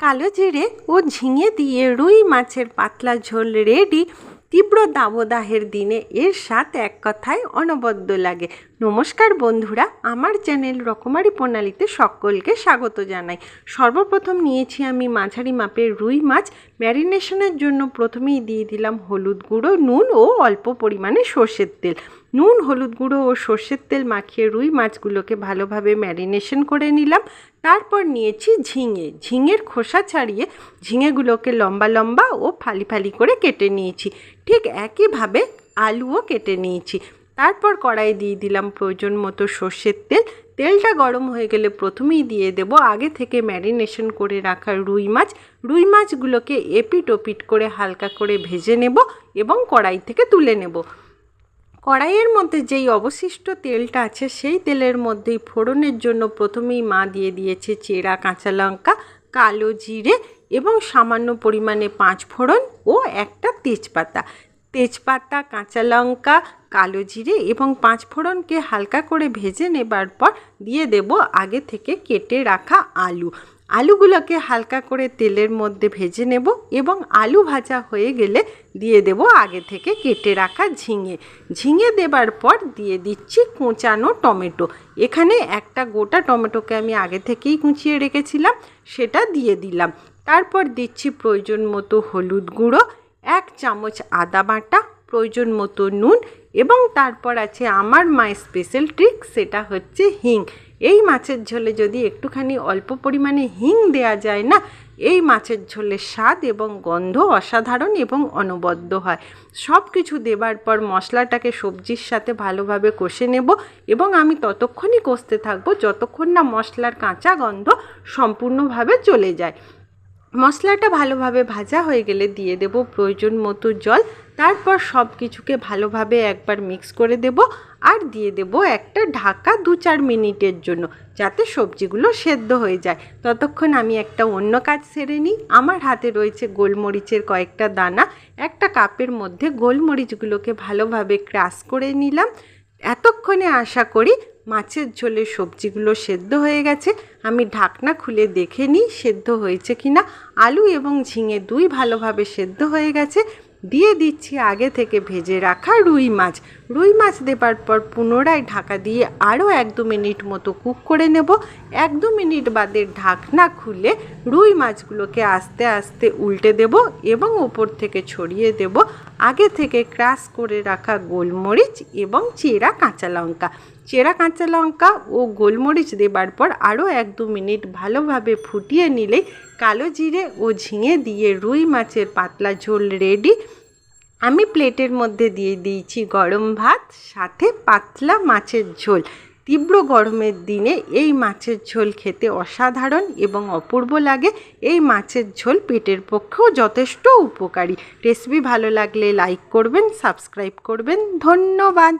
কালো জিরে ও ঝিঙে দিয়ে রুই মাছের পাতলা ঝোল রেডি। তীব্র দাবদাহের দিনে এর স্বাদ এক কথায় অনবদ্য লাগে। নমস্কার বন্ধুরা, আমার চ্যানেল রকমারি প্রণালীতে সকলকে স্বাগত জানাই। সর্বপ্রথম নিয়েছি আমি মাঝারি মাপের রুই মাছ। ম্যারিনেশনের জন্য প্রথমেই দিয়ে দিলাম হলুদ গুঁড়ো, নুন ও অল্প পরিমাণে সর্ষের তেল। নুন, হলুদ গুঁড়ো ও সর্ষের তেল মাখিয়ে রুই মাছগুলোকে ভালোভাবে ম্যারিনেশন করে নিলাম। তারপর নিয়েছি ঝিঙে। ঝিঙের খোসা ছাড়িয়ে ঝিঙেগুলোকে লম্বা লম্বা ও ফালি ফালি করে কেটে নিয়েছি। ঠিক একইভাবে আলুও কেটে নিয়েছি। তারপর কড়াই দিয়ে দিলাম প্রয়োজন মতো সর্ষের তেল। তেলটা গরম হয়ে গেলে প্রথমেই দিয়ে দেব আগে থেকে ম্যারিনেশন করে রাখা রুই মাছ। রুই মাছগুলোকে এপিট ওপিট করে হালকা করে ভেজে নেব এবং কড়াই থেকে তুলে নেব। কড়াইয়ের মধ্যে যেই অবশিষ্ট তেলটা আছে, সেই তেলের মধ্যেই ফোড়নের জন্য প্রথমেই মা দিয়ে দিয়েছে চেরা, কাঁচা লঙ্কা, কালো জিরে এবং সামান্য পরিমাণে পাঁচ ফোড়ন ও একটা তেজপাতা। তেজপাতা, কাঁচা লঙ্কা, কালো জিরে এবং পাঁচ ফোড়নকে হালকা করে ভেজে নেবার পর দিয়ে দেব আগে থেকে কেটে রাখা আলু। আলুগুলোকে হালকা করে তেলের মধ্যে ভেজে নেব এবং আলু ভাজা হয়ে গেলে দিয়ে দেব আগে থেকে কেটে রাখা ঝিঙে। ঝিঙে দেবার পর দিয়ে দিচ্ছি কোঁচানো টমেটো। এখানে একটা গোটা টমেটোকে আমি আগে থেকেই কুচিয়ে রেখেছিলাম, সেটা দিয়ে দিলাম। তারপর দিচ্ছি প্রয়োজন মতো হলুদ গুঁড়ো, এক চামচ আদা বাটা, প্রয়োজন মতো নুন এবং তারপর আছে আমার মায়ের স্পেশাল ট্রিক, সেটা হচ্ছে হিং। এই মাছের ঝোলে যদি একটুখানি অল্প পরিমাণে হিং দেয়া যায় না, এই মাছের ঝোলের স্বাদ এবং গন্ধ অসাধারণ এবং অনবদ্য হয়। সব কিছু দেবার পর মশলাটাকে সবজির সাথে ভালোভাবে কষে নেব এবং আমি ততক্ষণই কষতে থাকব যতক্ষণ না মশলার কাঁচা গন্ধ সম্পূর্ণভাবে চলে যায়। মশলাটা ভালোভাবে ভাজা হয়ে গেলে দিয়ে দেব প্রয়োজন মতো জল। তারপর সব কিছুকে ভালোভাবে একবার মিক্স করে দেব আর দিয়ে দেব একটা ঢাকা দু চার মিনিটের জন্য যাতে সবজিগুলো সেদ্ধ হয়ে যায়। ততক্ষণ আমি একটা অন্য কাজ সেরে নিই। আমার হাতে রয়েছে গোলমরিচের কয়েকটা দানা। একটা কাপের মধ্যে গোলমরিচগুলোকে ভালোভাবে ক্রাশ করে নিলাম। এতক্ষণে আশা করি মাছের ঝোলে সবজিগুলো সেদ্ধ হয়ে গেছে। আমি ঢাকনা খুলে দেখে নিই সেদ্ধ হয়েছে কিনা। আলু এবং ঝিঙে দুই ভালোভাবে সেদ্ধ হয়ে গেছে। দিয়ে দিচ্ছি আগে থেকে ভেজে রাখা রুই মাছ। রুই মাছ দেবার পর পুনরায় ঢাকা দিয়ে আরও এক দু মিনিট মতো কুক করে নেব। এক দু মিনিট বাদে ঢাকনা খুলে রুই মাছগুলোকে আস্তে আস্তে উল্টে দেব এবং ওপর থেকে ছড়িয়ে দেব। আগে থেকে ক্রাশ করে রাখা গোলমরিচ এবং চেরা কাঁচা লঙ্কা। চেরা কাঁচা লঙ্কা ও গোলমরিচ দেবার পর আরও এক দু মিনিট ভালোভাবে ফুটিয়ে নিলে কালো জিরে ও ঝিঙে দিয়ে রুই মাছের পাতলা ঝোল রেডি। আমি প্লেটের মধ্যে দিয়ে দিয়েছি গরম ভাত, সাথে পাতলা মাছের ঝোল। তীব্র গরমের দিনে এই মাছের ঝোল খেতে অসাধারণ এবং অপূর্ব লাগে। এই মাছের ঝোল পেটের পক্ষেও যথেষ্ট উপকারী। রেসিপি ভালো লাগলে লাইক করবেন, সাবস্ক্রাইব করবেন। ধন্যবাদ।